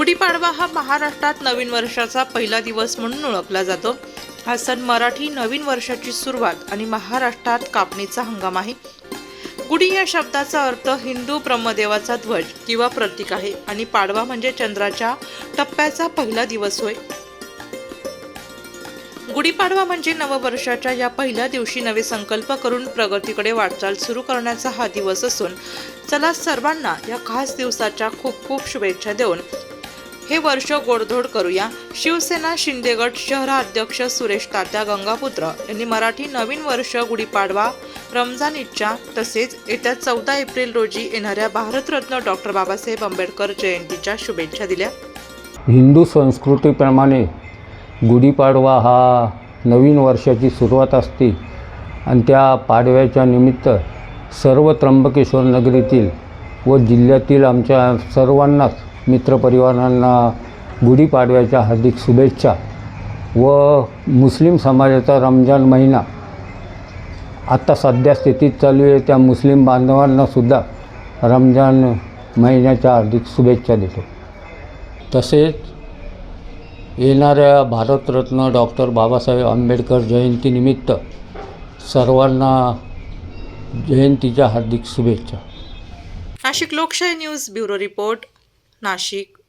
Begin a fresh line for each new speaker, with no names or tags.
गुढीपाडवा हा महाराष्ट्रात नवीन वर्षाचा पहिला दिवस म्हणून ओळखला जातो. हा सण मराठी नवीन वर्षाची सुरुवात आणि महाराष्ट्रात कापणीचा हंगाम आहे. गुढी या शब्दाचा अर्थ हिंदू ब्रह्मदेवाचा ध्वज किंवा प्रतीक आहे आणि पाडवा म्हणजे चंद्राच्या टप्प्याचा पहिला दिवस होय. गुढीपाडवा म्हणजे नववर्षाच्या या पहिल्या दिवशी नवे संकल्प करून प्रगतीकडे वाटचाल सुरू करण्याचा हा दिवस असून चला सर्वांना या खास दिवसाच्या खूप खूप शुभेच्छा देऊन हे वर्ष गोडधोड करूया. शिवसेना शिंदेगड शहराध्यक्ष सुरेश तात्या गंगापुत्र यांनी मराठी नवीन वर्ष गुढीपाडवा रमजान ईदच्या तसेच येत्या चौदा एप्रिल रोजी येणाऱ्या भारतरत्न डॉक्टर बाबासाहेब आंबेडकर जयंतीच्या शुभेच्छा दिल्या.
हिंदू संस्कृतीप्रमाणे गुढीपाडवा हा नवीन वर्षाची सुरुवात असते आणि त्या पाडव्याच्या निमित्त सर्व त्र्यंबकेश्वर नगरीतील व जिल्ह्यातील आमच्या सर्वांनाच मित्रपरिवारांना गुढीपाडव्याच्या हार्दिक शुभेच्छा व मुस्लिम समाजाचा रमजान महिना आत्ता सध्या स्थितीत चालू आहे. त्या मुस्लिम बांधवांनासुद्धा रमजान महिन्याच्या हार्दिक शुभेच्छा देतो. तसेच येणाऱ्या भारतरत्न डॉक्टर बाबासाहेब आंबेडकर जयंतीनिमित्त सर्वांना जयंतीच्या हार्दिक शुभेच्छा.
नाशिक लोकशाही न्यूज ब्युरो रिपोर्ट. नाशिक